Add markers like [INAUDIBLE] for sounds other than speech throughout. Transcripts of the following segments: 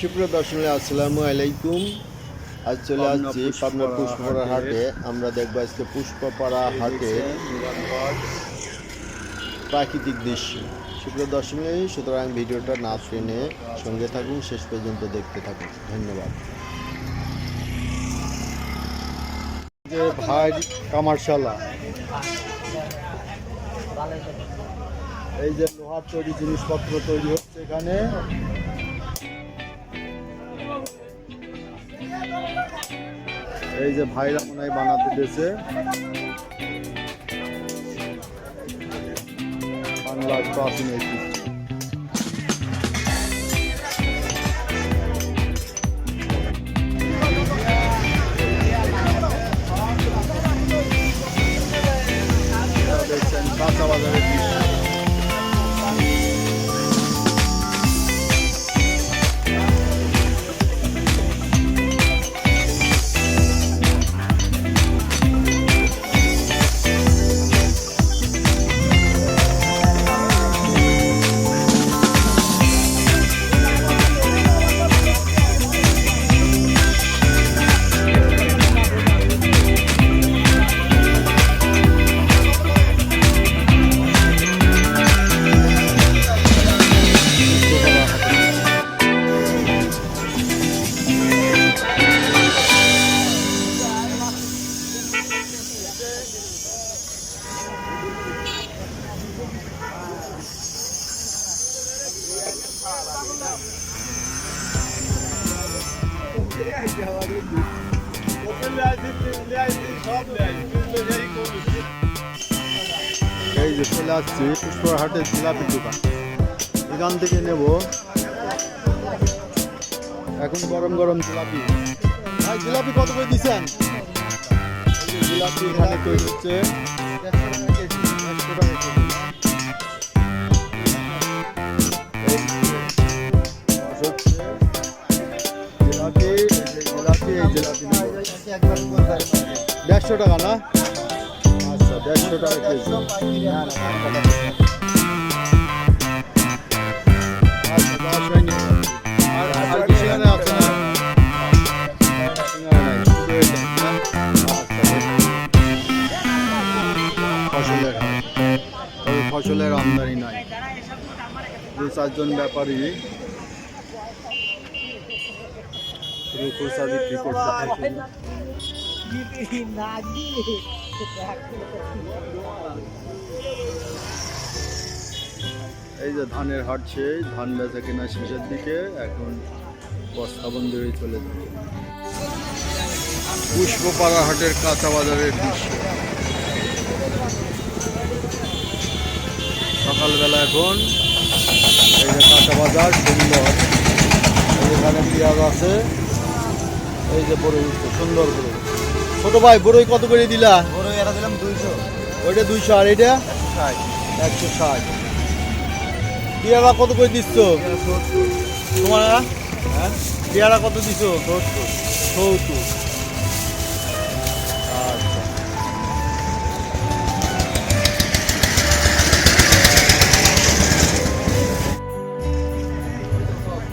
সুপ্রিয় দর্শক আসসালামু আলাইকুম। আজ চলে আসছি পাবনা পুষ্পপাড়া হাটে। আমরা দেখব আজকে পুষ্পপাড়া হাটে প্রাকৃতিক দৃশ্য। সুপ্রিয় দর্শক সুতরাং ভিডিওটা না টেনে সঙ্গে থাকুন শেষ পর্যন্ত দেখতে থাকুন। ধন্যবাদ। যে ভাই কামারশালা। এই যে লোহার তৈরি জিনিসপত্র তৈরি হচ্ছে এখানে। এই যে ভাইরা মনে হয় বানাতে দিয়েছে। বাংলার প্রাচীন ঐতিহ্য এই যে চলে আসছি পুষ্করহাটের জিলাপির দোকান। এখান থেকে নেব এখন গরম গরম জিলাপি। ভাই, জিলাপি কত করে দিচ্ছেন? জিলাপি এখানে তৈরি হচ্ছে। একশো টাকা দেড়শো টাকা না? আচ্ছা দেড়শো টাকা কেজি। আচ্ছা আর আছে না? আচ্ছা। ফসলের তবে ফসলের আমদানি নাই। দু চারজন ব্যাপারী এই যে ধানের হাট সেই, ধান বেচা কেনা শেষের দিকে, এখন বস্তা বস্তাবন্দি হয়ে চলে যাবে। পুষ্পপাড়া হাটের কাঁচা বাজারের দৃশ্য। সকালবেলা এখন এই যে কাঁচা বাজার, সুন্দর। এখানে পেঁয়াজ আছে। এই যে বড়ই উঠছে সুন্দর করে ছোট ভাই বড়ই কত করে দিলা? বড় এরা দিলাম দুইশো। ওইটা দুইশো আর এটা একশো ষাট। পেয়ারা কত করে দিচ্ছ? তোমার হ্যাঁ? পেয়ারা কত দিচ্ছ? সত্তর। সত্তর। আচ্ছা।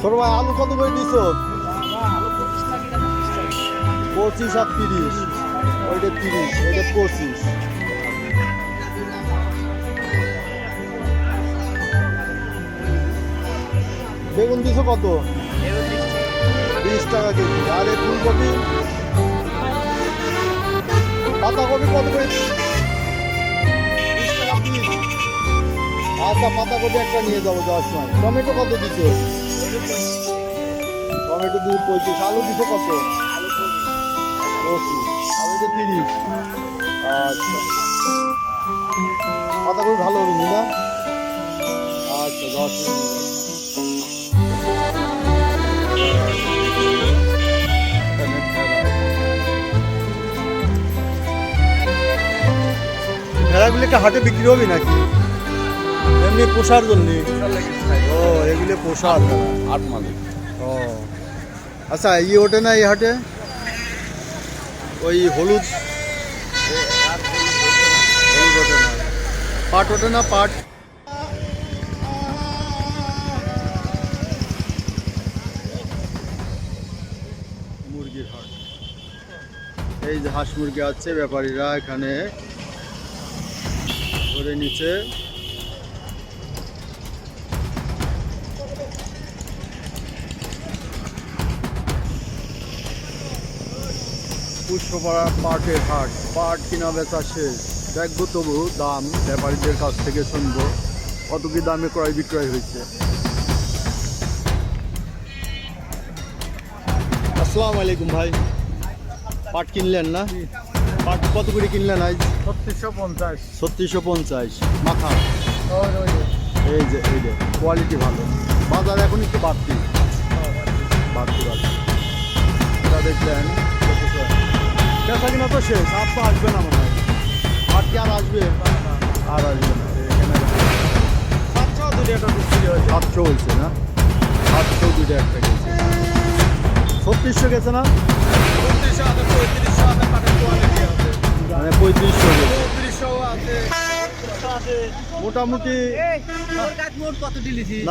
ছোট ভাই আলু কত করে দিচ্ছ? পঁচিশ আর তিরিশ। ওইটা তিরিশ, ওইটা পঁচিশ। বেগুন দিছো কত? বিশ টাকা কেজি। আর এই ফুলকপি? পাতাকপি কত করে? আচ্ছা পাতাকপি একটা নিয়ে যাব যাওয়ার সময়। টমেটো কত দিছো? টমেটো দুই পঁয়ত্রিশ। আলু দিছো কত? তো তিরিশ আচ্ছা পাতাকপি ভালো হবে না আচ্ছা দশ মিনিট ভেড়াগুলিকে হাটে বিক্রি হবে নাকি? এমনি পোষার জন্য? ও এগুলো পোষার আট মালিক। ও। আচ্ছা ই ওঠে না এই হাটে? ওই হলুদ, পাট ওঠে না, পাট? মুরগির হাট। এই যে হাঁস মুরগি আছে, ব্যাপারীরা এখানে ধরে নিচে পুষ্পপাড়া পাটের হাট পাট কিনা বেচা শেষ। দেখব তবু দাম ব্যাপারীদের কাছ থেকে শুনব কত কি দামে ক্রয় বিক্রয় হয়েছে। আসসালামু আলাইকুম ভাই। পাট কিনলেন না? পাট কত করে কিনলেন আজ? ছত্রিশশো পঞ্চাশ। ছত্রিশশো পঞ্চাশ। মাথা এই যে এই যে কোয়ালিটি ভালো। বাজার এখন একটু বাড়তি। বাড়তি বাড়তি। এটা দেখলেন। বেচা কিনা তো শেষ আর তো আসবে না মনে হয়। আর কি আর আসবে? আর আসবে না। এখানে সাতশো দুটো একটা বিক্রি হয়েছে। সাতশো হয়েছে না? সাতশো দুটো একটা গেছে। ছত্রিশশো গেছে না? ছত্রিশশো আছে পঁয়ত্রিশশো আছে পাটের কোয়ালিটি আছে। মানে পঁয়ত্রিশশো আছে। মোটামুটি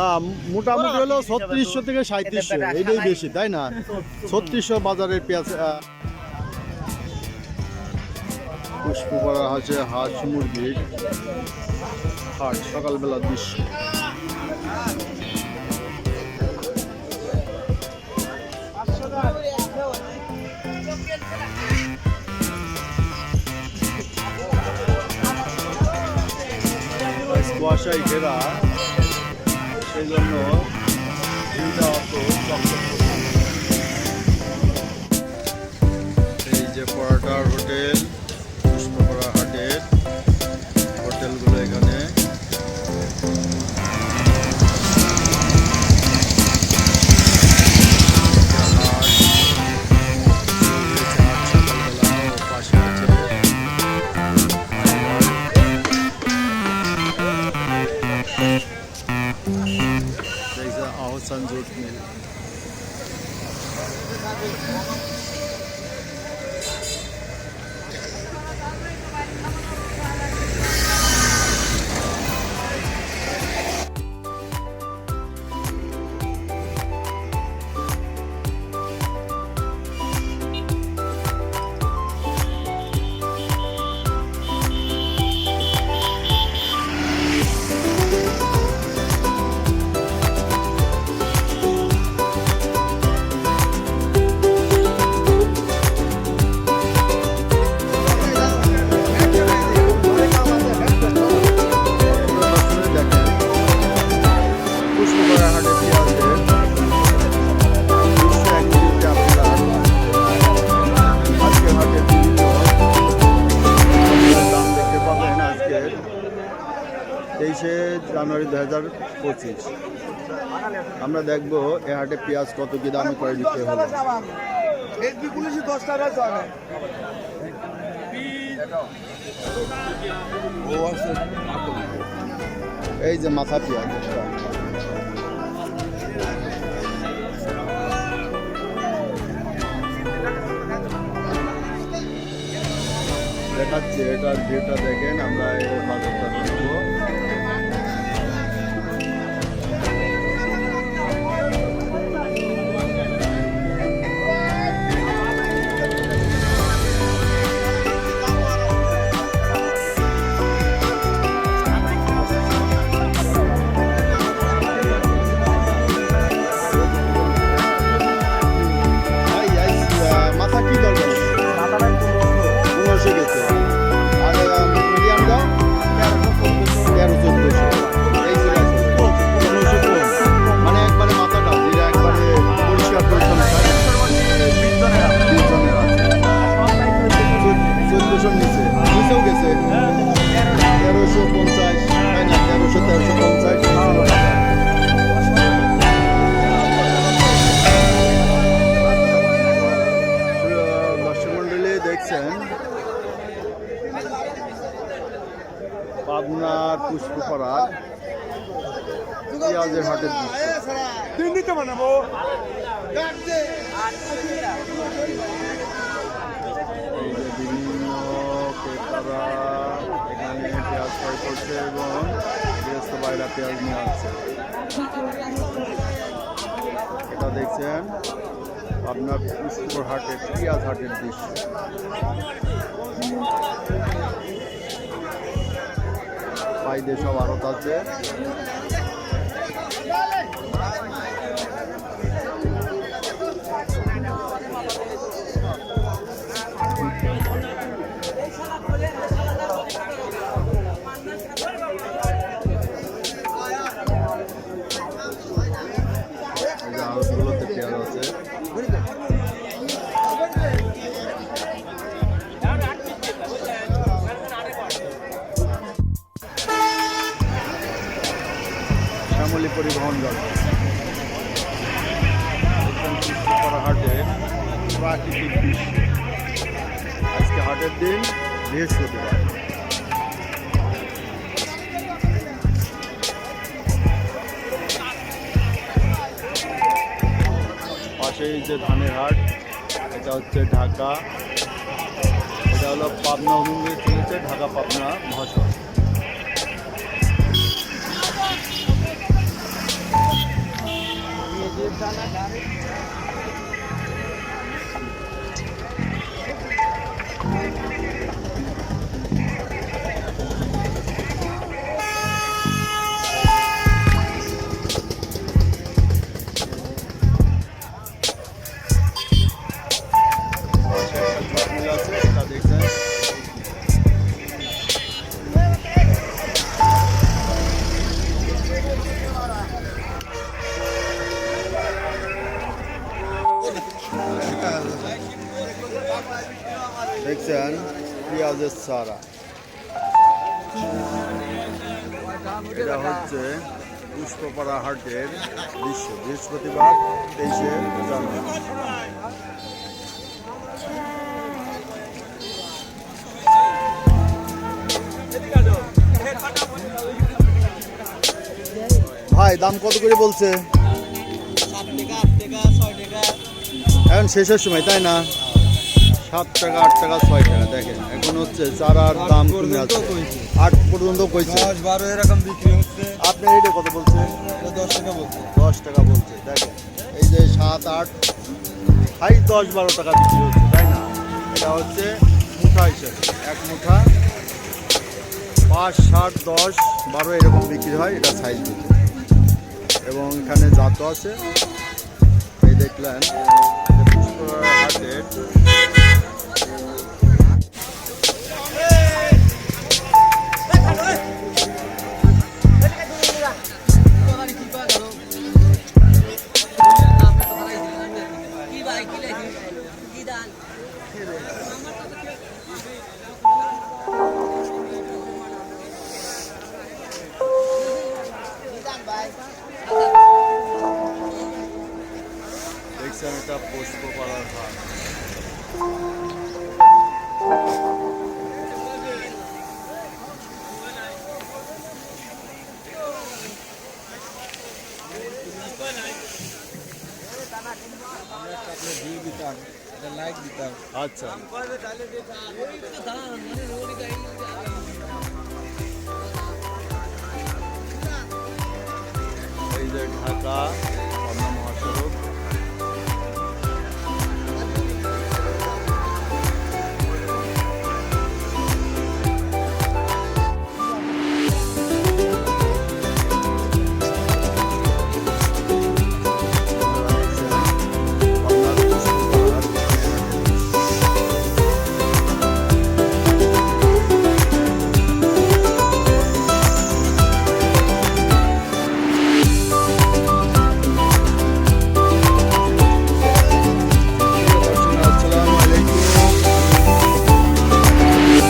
না মোটামুটি হলো ছত্রিশশো থেকে সাঁত্রিশশো এটাই বেশি তাই না? [LAUGHS] ছত্রিশশো বাজারের পেঁয়াজ আহ, পুষ্পপাড়া আছে হাঁস মুরগির হাট সকালবেলা দৃশ্য কুয়াশায় ঘেরা সেই জন্য ভিউটা। এই যে পরাটার হোটেল এখানে হাট, রয়েছে হাট তেইশে জানুয়ারি দু হাজার পঁচিশ। আমরা দেখব এ হাটে পেঁয়াজ কত কি দামে করে দিতে হবে এই যে মাথা পেঁয়াজ। এটা। দেখাচ্ছি এটার ভিউটা দেখেন, আমরা এই বাজারটা দেখব। ক্রয় করছে এবং গৃহস্থ বাইরা পেঁয়াজ নিয়ে আসছে এটা দেখছেন আপনার পুষ্কর হাটের পিঁয়াজ হাটের দৃশ্য বাইরে সব আড়ত আছে আজকে হাটের দিন বৃহস্পতিবার পাশেই যে ধানের হাট, এটা হচ্ছে ঢাকা। এটা হলো পাবনা অনুযায়ী চলেছে, ঢাকা পাবনা মহাসড়ক। পাশে পেঁয়াজের সারা। এটা হচ্ছে পুষ্পপাড়া হাটের দৃশ্য। বৃহস্পতিবার তেইশে জানুয়ারি। ভাই, দাম কত করে বলছে? এখন শেষের সময়, তাই না? সাত টাকা আট টাকা ছয় টাকা দেখেন এখন হচ্ছে চারার দাম কমে আছে আট পর্যন্ত কইছে। দশ বারো এরকম বিক্রি হচ্ছে। আপনি এটা কত বলছেন দশ টাকা বলছে। দশ টাকা বলছে দেখেন এই যে সাত আট হাই দশ বারো টাকা বিক্রি হচ্ছে তাই না? এটা হচ্ছে মুঠা হিসেবে এক মুঠা পাঁচ সাত দশ বারো এরকম বিক্রি হয় এটা সাইজ বিক্রি এবং এখানে জাত আছে। এই দেখলেন হাটের দেখছেন এটা পুষ্পপাড়ার হাট। আপনি আচ্ছা। এই যে ঢাকা।